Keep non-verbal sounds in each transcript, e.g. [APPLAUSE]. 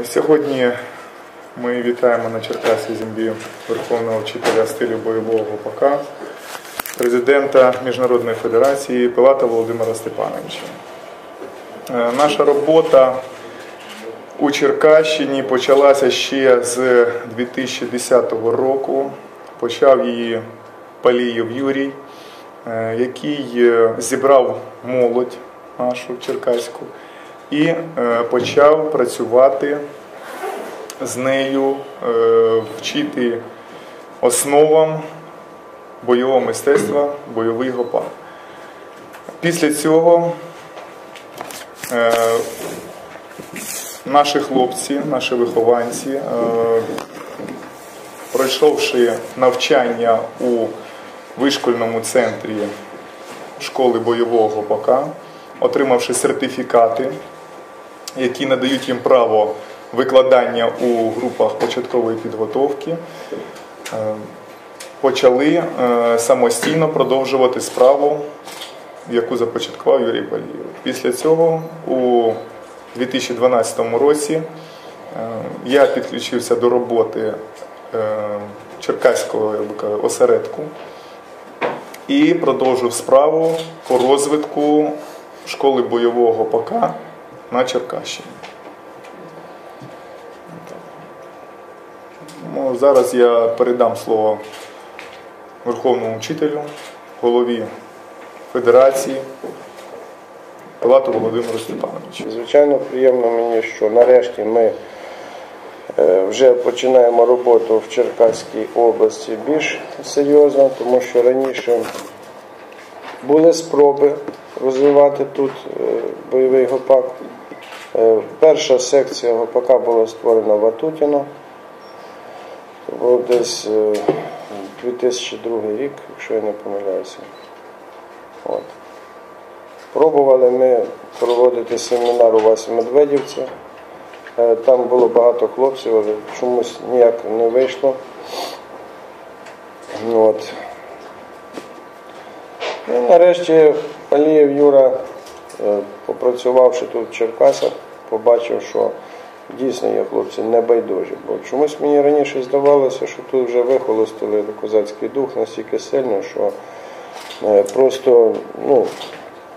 Е, Сьогодні ми вітаємо на Черкасі землі Верховного вчителя стилю бойового ПК, президента Міжнародної федерації Пилата Володимира Степановича. Е, Наша робота у Черкащині почалася ще з 2010 року. Почав її Палієв Юрій, е, який зібрав молодь нашу черкаську і е, почав працювати з нею, е, вчити основам бойового мистецтва, бойовий гопак. Після цього е, наші хлопці, наші вихованці, пройшовши навчання у вишкольному центрі школи бойового гопака, отримавши сертифікати, які надають їм право викладання у групах початкової підготовки, е, почали е, самостійно продовжувати справу, яку започаткував Юрій Палієв. Після цього у 2012 році е, я підключився до роботи Черкаського осередку і продовжив справу по розвитку школи бойового ПК на Черкащині. Ну, зараз я передам слово Верховному вчителю, голові Федерації Пилату Володимиру Степановичу. Звичайно, приємно мені, що нарешті ми е, вже починаємо роботу в Черкаській області більш серйозно, тому що раніше були спроби розвивати тут е, бойовий гопак. Е, Перша секція гопака була створена в Атутіно. Це був десь е, 2002 рік, якщо я не помиляюся. От. Пробували ми проводити семінар у Васі Медведівці. Е, Там було багато хлопців, але чомусь ніяк не вийшло. От. І нарешті Алієв Юра, е, попрацювавши тут в Черкасах, побачив, що дійсно є хлопці небайдужі. Бо чомусь мені раніше здавалося, що тут вже вихолостили козацький дух настільки сильно, що е, просто ну,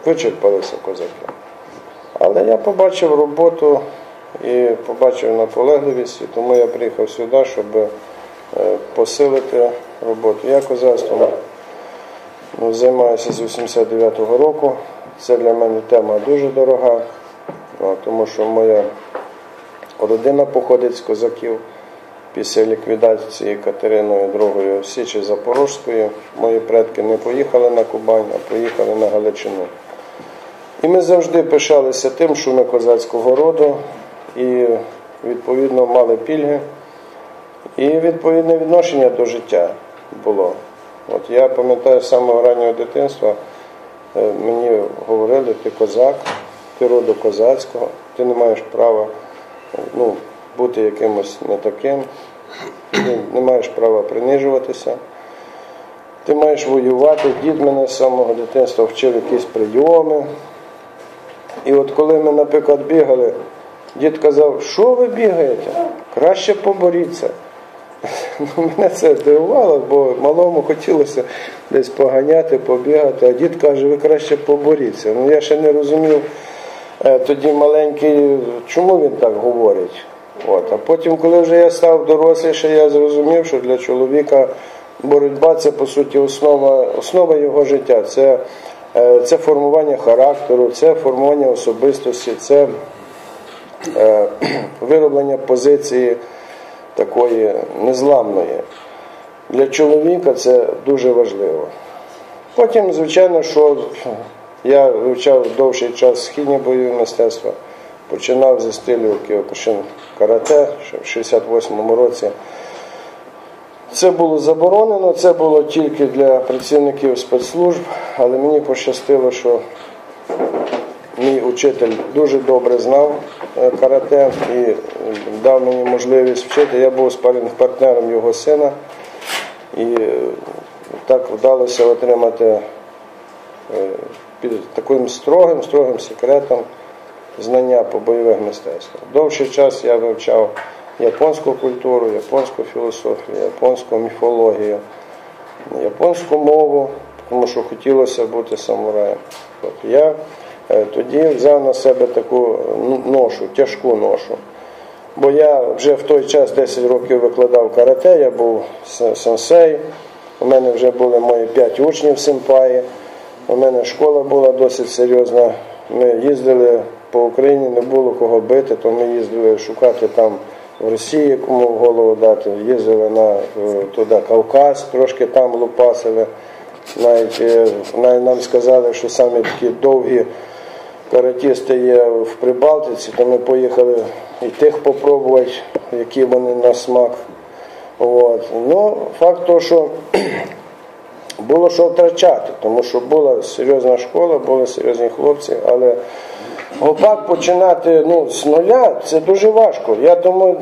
вичерпалися козаки. Але я побачив роботу і побачив наполегливість, і тому я приїхав сюди, щоб е, посилити роботу. Я козацтвом ну, займаюся з 89-го року. Це для мене тема дуже дорога, ну, тому що моя родина походить з козаків. Після ліквідації Катериною II Січі Запорозької мої предки не поїхали на Кубань, а поїхали на Галичину. І ми завжди пишалися тим, що ми козацького роду, і відповідно мали пільги, і відповідне відношення до життя було. От я пам'ятаю з самого раннього дитинства, е, мені говорили, ти козак, ти роду козацького, ти не маєш права е, ну, бути якимось не таким, ти не маєш права принижуватися. Ти маєш воювати. Дід мене з самого дитинства вчив якісь прийоми. І от коли ми, наприклад, бігали, дід казав, що ви бігаєте? Краще поборіться. Ну, Мене це дивувало, бо малому хотілося десь поганяти, побігати, а дід каже, ви краще поборіться. Ну я ще не розумів е, тоді маленький, чому він так говорить. От. А потім, коли вже я став доросліше, я зрозумів, що для чоловіка боротьба це по суті основа, основа його життя. Це, е, це формування характеру, це формування особистості, це е, [CLEARS THROAT] вироблення позиції такої незламної. Для чоловіка це дуже важливо. Потім, звичайно, що я вивчав довший час східні бойові мистецтва, починав зі стилю Кіокушин карате ще в 68-му році. Це було заборонено, це було тільки для працівників спецслужб, але мені пощастило, що мій учитель дуже добре знав е, карате і дав мені можливість вчити. Я був спаринг партнером його сина, і е, так вдалося отримати е, під таким строгим, строгим секретом знання по бойових мистецтвах. Довший час я вивчав японську культуру, японську філософію, японську міфологію, японську мову, тому що хотілося бути самураєм. От я е, тоді взяв на себе таку ну, ношу, тяжку ношу. Бо я вже в той час 10 років викладав карате, я був сенсей, у мене вже були мої 5 учнів симпаї, у мене школа була досить серйозна. Ми їздили по Україні, не було кого бити, то ми їздили шукати там в Росії, кому в голову дати, їздили на е, туди Кавказ, трошки там лупасили. Е, навіть нам сказали, що самі такі довгі каратісти є в Прибалтиці, то ми поїхали і тих попробувати, які вони на смак. От. Ну, Факт того, що [CLEARS THROAT] було що втрачати, тому що була серйозна школа, були серйозні хлопці, але гопак починати ну, з нуля це дуже важко. Я тому,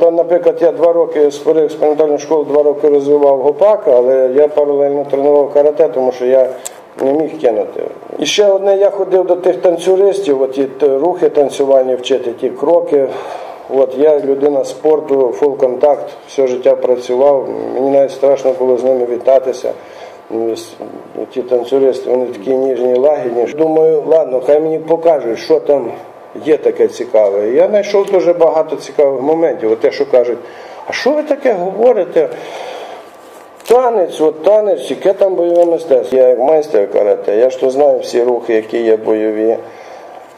наприклад, я два роки створив експериментальну школу, два роки розвивав гопак, але я паралельно тренував карате, тому що я не міг кинути. І ще одне, я ходив до тих танцюристів, от ті рухи танцювання вчити, ті кроки. От Я людина спорту, фул контакт, все життя працював. Мені навіть страшно було з ними вітатися. Ті танцюристи, вони такі ніжні, лагідні. Думаю, ладно, хай мені покажуть, що там є таке цікаве. Я знайшов дуже багато цікавих моментів. От те, що кажуть, а що ви таке говорите? Танець, от танець, яке там бойове мистецтво. Я як майстер карате, я ж то знаю всі рухи, які є бойові.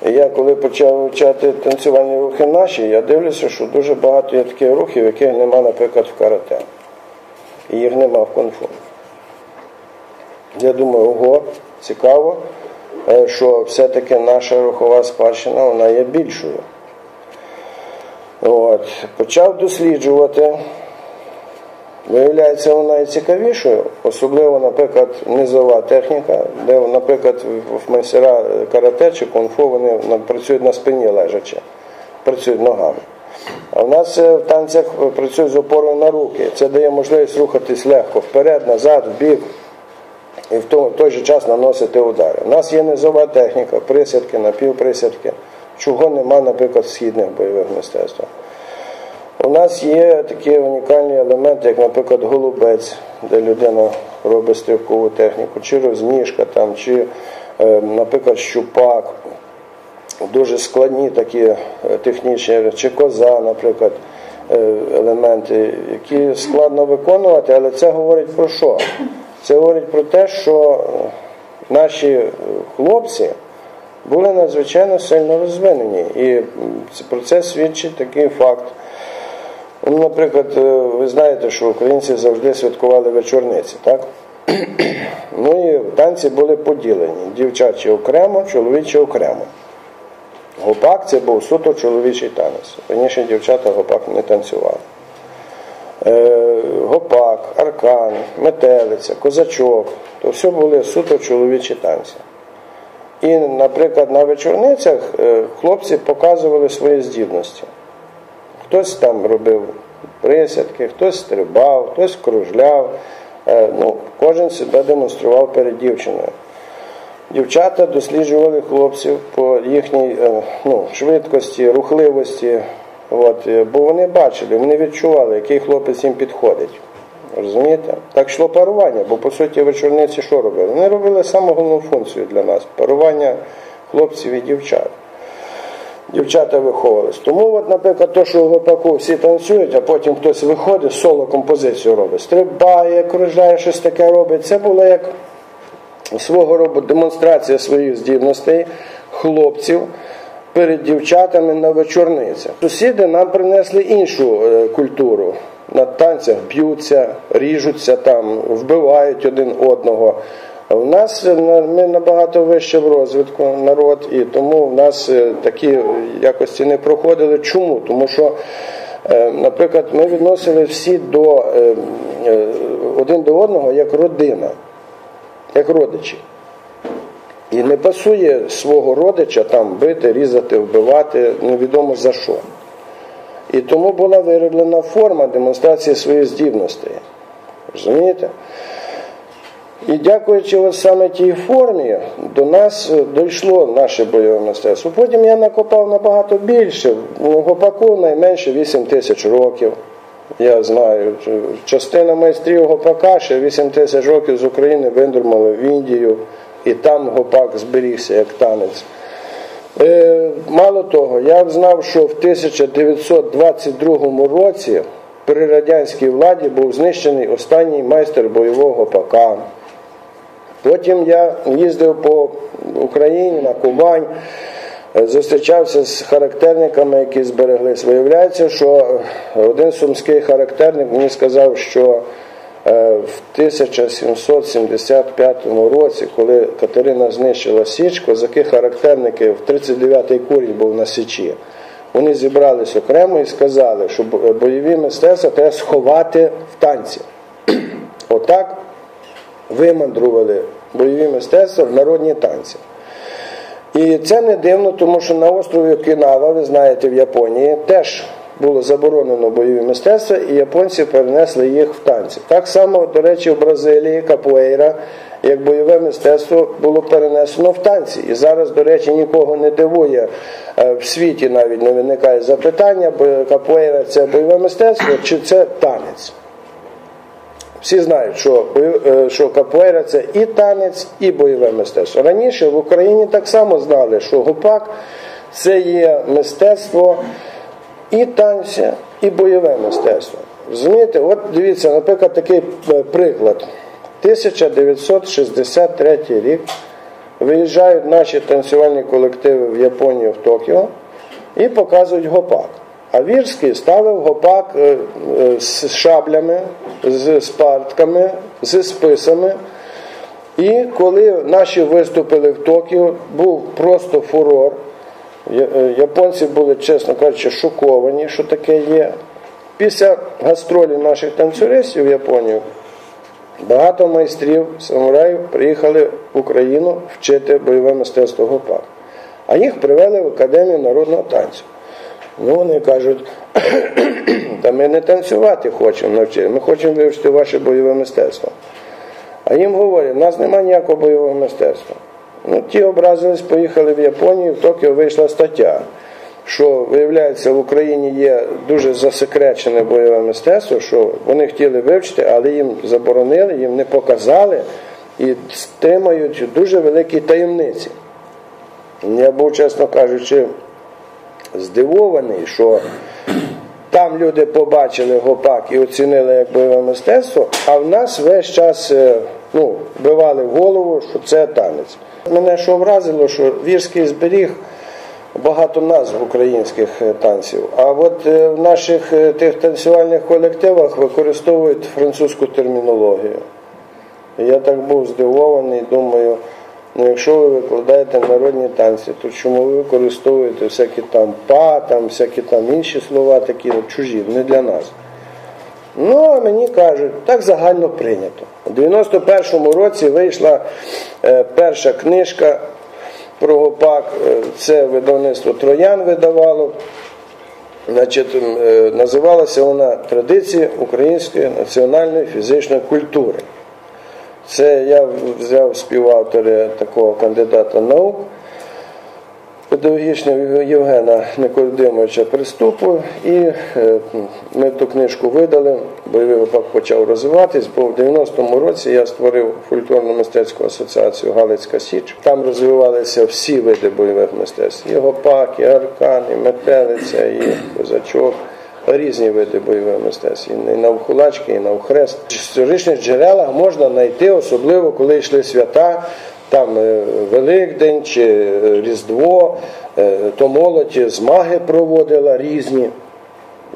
Я коли почав вивчати танцювальні рухи наші, я дивлюся, що дуже багато є таких рухів, яких нема, наприклад, в карате. І їх нема в конфу. Я думаю, ого, цікаво, е, що все-таки наша рухова спадщина вона є більшою. От. Почав досліджувати. Виявляється, вона і цікавішою, особливо, наприклад, низова техніка, де, наприклад, в майстера карате чи кунг-фу вони працюють на спині лежачи, працюють ногами. А в нас е, в танцях працюють з опорою на руки. Це дає можливість рухатись легко вперед, назад, в бік і в той, же час наносити удари. У нас є низова техніка, присядки, напівприсядки, чого нема, наприклад, в східних бойових мистецтвах. У нас є такі унікальні елементи, як, наприклад, голубець, де людина робить стрибкову техніку, чи розніжка, там, чи, е, наприклад, щупак, дуже складні такі е, технічні, чи коза, наприклад, е, елементи, які складно виконувати, але це говорить про що? Це говорить про те, що наші хлопці були надзвичайно сильно розвинені. І про це свідчить такий факт. Ну, Наприклад, е, ви знаєте, що українці завжди святкували вечорниці, так? [CLEARS THROAT] Ну і танці були поділені. Дівчачі окремо, чоловічі окремо. Гопак це був суто чоловічий танець. Раніше дівчата гопак не танцювали. Е, гопак, аркан, метелиця, козачок то все були суто чоловічі танці. І, наприклад, на вечорницях е, хлопці показували свої здібності. Хтось там робив присядки, хтось стрибав, хтось кружляв. Е, ну, Кожен себе демонстрував перед дівчиною. Дівчата досліджували хлопців по їхній ну, швидкості, рухливості, От, е, Бо вони бачили, вони відчували, який хлопець їм підходить. Розумієте? Так йшло парування, бо по суті вечорниці що робили? Вони робили саму головну функцію для нас парування хлопців і дівчат. Дівчата виховувались. Тому, от, наприклад, то, що в гопаку всі танцюють, а потім хтось виходить, соло композицію робить, стрибає, кружляє, щось таке робить. Це була як свого роду демонстрація своїх здібностей хлопців перед дівчатами на вечорницях. Сусіди нам принесли іншу е, культуру. На танцях б'ються, ріжуться там, вбивають один одного. У нас е, ми набагато вище в розвитку народ, і тому в нас е, такі якості не проходили. Чому? Тому що, наприклад, ми відносили всі до один до одного як родина, як родичі. І не пасує свого родича там бити, різати, вбивати, невідомо за що. І тому була вироблена форма демонстрації своїх здібностей. Розумієте? І дякуючи от саме тій формі, до нас е, дійшло наше бойове мистецтво. Потім я накопав набагато більше. У Гопаку найменше 8 тисяч років. Я знаю, частина майстрів Гопака ще 8 тисяч років з України видурмали в Індію, і там Гопак зберігся як танець. Е, Мало того, я знав, що в 1922 році при радянській владі був знищений останній майстер бойового гопака. Потім я їздив по Україні на Кубань, е, зустрічався з характерниками, які збереглись. Виявляється, що один сумський характерник мені сказав, що е, в 1775 році, коли Катерина знищила Січ, козаки характерники в 39-й курінь був на Січі. Вони зібрались окремо і сказали, що бойові мистецтва треба сховати в танці. [CLEARS THROAT] Отак вимандрували бойові мистецтва в народні танці. І це не дивно, тому що на острові Окінава, ви знаєте, в Японії теж було заборонено бойові мистецтва, і японці перенесли їх в танці. Так само, до речі, в Бразилії капуейра, як бойове мистецтво, було перенесено в танці. І зараз, до речі, нікого не дивує е, в світі навіть не виникає запитання, бо капуейра це бойове мистецтво чи це танець. Всі знають, що е, що капуера це і танець, і бойове мистецтво. Раніше в Україні так само знали, що гопак це є мистецтво і танця, і бойове мистецтво. Розумієте, от дивіться, наприклад, такий е, приклад. 1963 рік виїжджають наші танцювальні колективи в Японію в Токіо і показують гопак. А Вірський ставив гопак е, е, з шаблями, з спартками, з списами. І коли наші виступили в Токіо, був просто фурор. Е, японці були, чесно кажучи, шоковані, що таке є. Після гастролів наших танцюристів в Японію багато майстрів, самураїв приїхали в Україну вчити бойове мистецтво гопак. А їх привели в Академію народного танцю. Ну, вони кажуть, та ми не танцювати хочемо навчити, ми хочемо вивчити ваше бойове мистецтво. А їм говорять, у нас немає ніякого бойового мистецтва. Ну, Ті образились, поїхали в Японію, в Токіо вийшла стаття, що, виявляється, в Україні є дуже засекречене бойове мистецтво, що вони хотіли вивчити, але їм заборонили, їм не показали і стримають дуже великі таємниці. Я був, чесно кажучи, здивований, що там люди побачили гопак і оцінили як бойове мистецтво, а в нас весь час е, ну, вбивали в голову, що це танець. Мене що вразило, що Вірський зберіг багато назв українських е, танців. А от е, в наших тих танцювальних колективах використовують французьку термінологію. Я так був здивований, думаю. Ну, якщо ви викладаєте народні танці, то чому ви використовуєте всякі там па, там всякі там інші слова, такі ну, чужі, не для нас. Ну, а мені кажуть, так загально прийнято. У 91-му році вийшла е, перша книжка про гопак, е, це видавництво Троян видавало. Значить, е, Називалася вона Традиції української національної фізичної культури. Це я взяв співавтори такого кандидата наук педагогічного Євгена Никодимовича Приступу, і е, ми ту книжку видали, бойовий випадок почав розвиватись, бо в 90-му році я створив фольклорно-мистецьку асоціацію Галицька Січ. Там розвивалися всі види бойових мистецтв. І гопак, і аркан, метелиця, і козачок різні види бойових мистецтв. І навхулачки, і навхрест. В історичних джерелах можна знайти, особливо коли йшли свята, там е, Великдень чи е, Різдво, е, то молодь змаги проводила різні.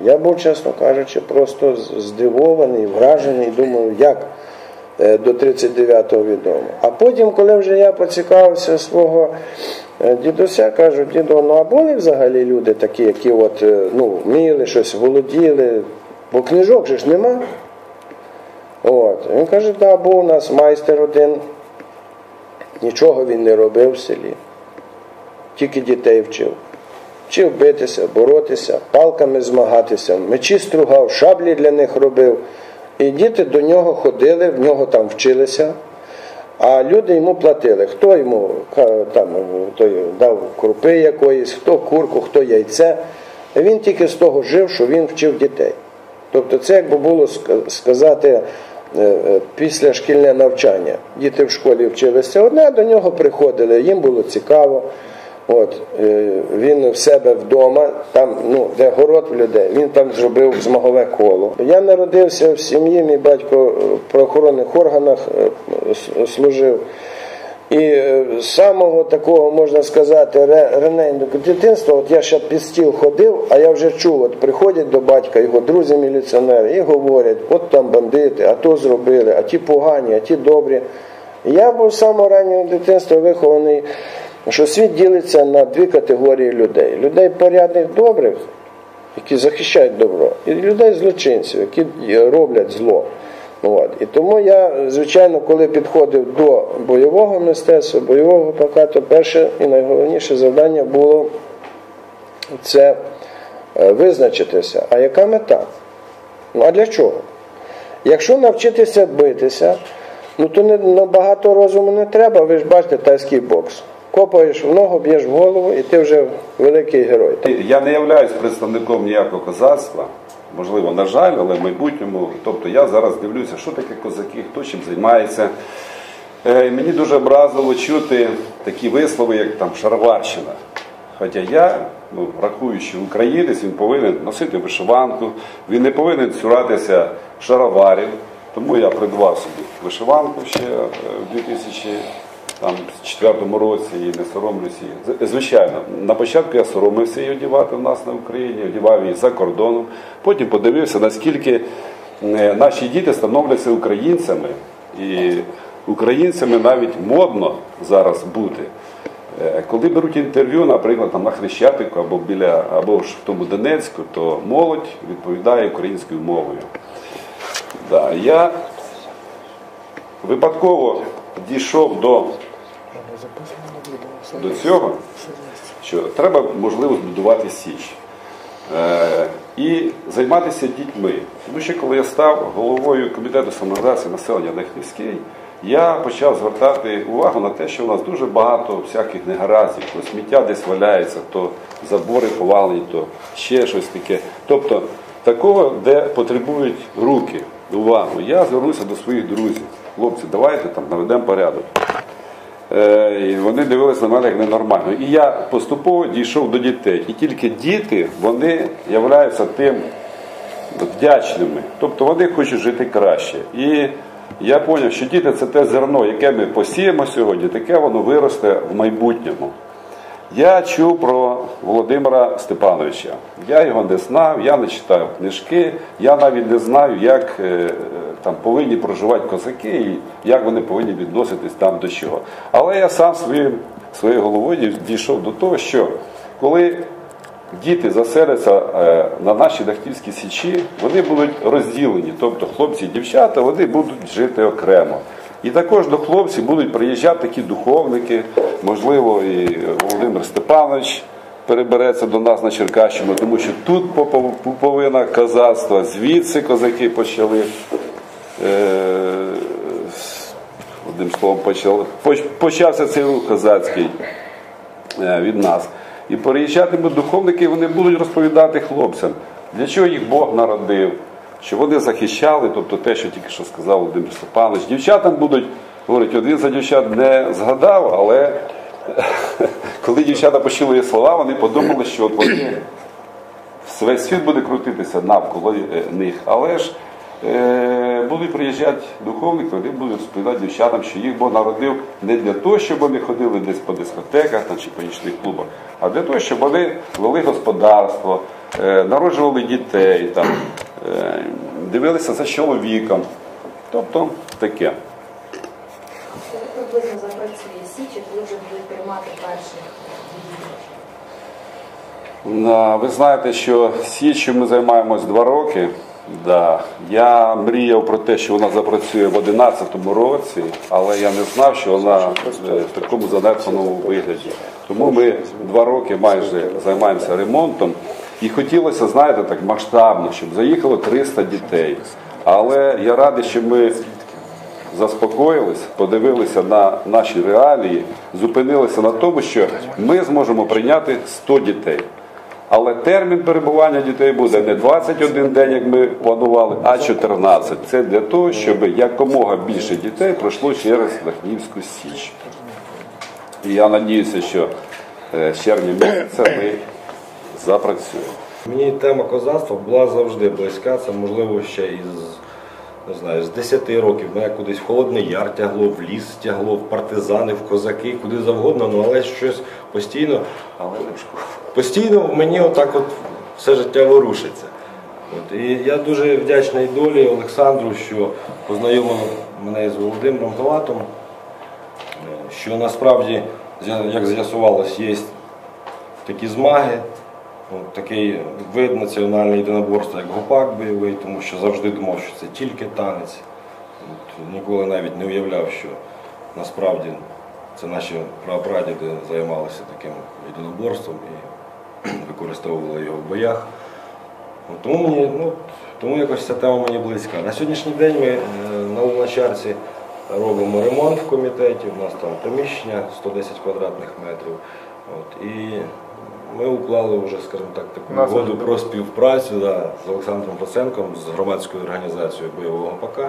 Я був, чесно кажучи, просто здивований, вражений, думаю, як до 39-го відомо. А потім, коли вже я поцікавився свого дідуся кажуть, діду, ну а були взагалі люди такі, які от, е, ну, вміли щось, володіли, бо книжок же ж нема. От. Він каже, да, був у нас майстер один, нічого він не робив в селі, тільки дітей вчив. Вчив битися, боротися, палками змагатися, мечі стругав, шаблі для них робив. І діти до нього ходили, в нього там вчилися. А люди йому платили. Хто йому там той дав крупи якоїсь, хто курку, хто яйце. Він тільки з того жив, що він вчив дітей. Тобто це якби було сказати е, е, після шкільне навчання. Діти в школі вчилися одне, до нього приходили, їм було цікаво. От, е, він в себе вдома, там, ну, де город в людей, він там зробив змагове коло. Я народився в сім'ї, мій батько в правоохоронних органах е, служив. І е, самого такого, можна сказати, раненького дитинства, от я ще під стіл ходив, а я вже чув, от приходять до батька його друзі міліціонери і говорять, от там бандити, а то зробили, а ті погані, а ті добрі. Я був самого раннього дитинства вихований, що світ ділиться на дві категорії людей: людей порядних добрих, які захищають добро, і людей злочинців, які роблять зло. От. І тому я, звичайно, коли підходив до бойового мистецтва, бойового плакату, перше і найголовніше завдання було це е, визначитися. А яка мета? Ну а для чого? Якщо навчитися битися, ну то не на багато розуму не треба. Ви ж бачите тайський бокс. Копаєш в ногу, б'єш в голову, і ти вже великий герой. Я не являюсь представником ніякого козацтва, можливо, на жаль, але в майбутньому. Тобто я зараз дивлюся, що таке козаки, хто чим займається. Е, мені дуже образливо чути такі вислови, як там шароварщина. Хоча я, ну, рахуючи українець, він повинен носити вишиванку, він не повинен цуратися шароварів. Тому я придбав собі вишиванку ще е, в 2004 році і не соромлюся її. Звичайно, на початку я соромився її одягати в нас на Україні, одягав її за кордоном. Потім подивився, наскільки е, наші діти становляться українцями, і українцями навіть модно зараз бути. Е, Коли беруть інтерв'ю, наприклад, там на Хрещатику або біля або ж в тому Донецьку, то молодь відповідає українською мовою. Да, я випадково дійшов до, до цього, що треба можливо збудувати січ. Е, і займатися дітьми. Тому що коли я став головою комітету самоорганізації населення Нехнівський, я почав звертати увагу на те, що у нас дуже багато всяких негараздів, то сміття десь валяється, то забори повалені, то ще щось таке. Тобто такого, де потребують руки, увагу. Я звернувся до своїх друзів. Хлопці, давайте там наведемо порядок. Е, І вони дивилися на мене як ненормально. І я поступово дійшов до дітей. І тільки діти вони являються тим вдячними. Тобто вони хочуть жити краще. І я зрозумів, що діти це те зерно, яке ми посіємо сьогодні, таке воно виросте в майбутньому. Я чув про Володимира Степановича. Я його не знав, я не читав книжки, я навіть не знаю, як е, там повинні проживати козаки і як вони повинні відноситись там до чого. Але я сам своїм, своєю головою дійшов до того, що коли діти заселяться е, на нашій Дахтівській січі, вони будуть розділені. Тобто хлопці і дівчата вони будуть жити окремо. І також до хлопців будуть приїжджати такі духовники, можливо, і Володимир Степанович перебереться до нас на Черкащину, тому що тут пуповина козацтва, звідси козаки почали. Е, одним словом, почався цей рух козацький е, від нас. І переїжджатимуть духовники, вони будуть розповідати хлопцям, для чого їх Бог народив, що вони захищали, тобто те, що тільки що сказав Володимир Степанович. Дівчатам будуть говорити, один за дівчат не згадав, але [LAUGHS] коли дівчата почули її слова, вони подумали, що от вони весь світ буде крутитися навколо е, них. Але ж будуть приїжджати духовники, вони будуть розповідати дівчатам, що їх Бог народив не для того, щоб вони ходили десь по дискотеках там, чи по нічних клубах, а для того, щоб вони вели господарство, е, народжували дітей, там, е, дивилися за чоловіком. Тобто таке. Приблизно запрацює Січ, і коли вже будуть приймати перших Ви знаєте, що січчю ми займаємось два роки. Да. Я мріяв про те, що вона запрацює в 2011 році, але я не знав, що вона е, в такому занедбаному вигляді. Тому ми два роки майже займаємося ремонтом. І хотілося, знаєте, так масштабно, щоб заїхало 300 дітей. Але я радий, що ми заспокоїлись, подивилися на наші реалії, зупинилися на тому, що ми зможемо прийняти 100 дітей. Але термін перебування дітей буде не 21 день, як ми планували, а 14. Це для того, щоб якомога більше дітей пройшло через Лахнівську Січ. І я надіюся, що е, з червня місяця ми запрацюємо. Мені тема козацтва була завжди близька, це можливо ще із не знаю, з 10 років. Мене кудись в Холодний Яр тягло, в ліс тягло, в партизани, в козаки, куди завгодно, ну але щось постійно, постійно в мені отак от все життя ворушиться. От, і я дуже вдячний долі Олександру, що познайомив мене з Володимиром Галатом, е, що насправді, як з'ясувалось, є такі змаги, От такий вид національного єдиноборства, як гопак бойовий, тому що завжди думав, що це тільки танець. От, ніколи навіть не уявляв, що насправді це наші прапрадіди займалися таким єдиноборством і [CLEARS THROAT] використовували його в боях. Тому, мені, ну, тому якось ця тема мені близька. На сьогоднішній день ми е, на Луначарці робимо ремонт в комітеті, у нас там приміщення 110 квадратних метрів. От, і ми уклали вже, скажімо так, таку угоду про співпрацю да, з Олександром Паценком, з громадською організацією бойового ПК.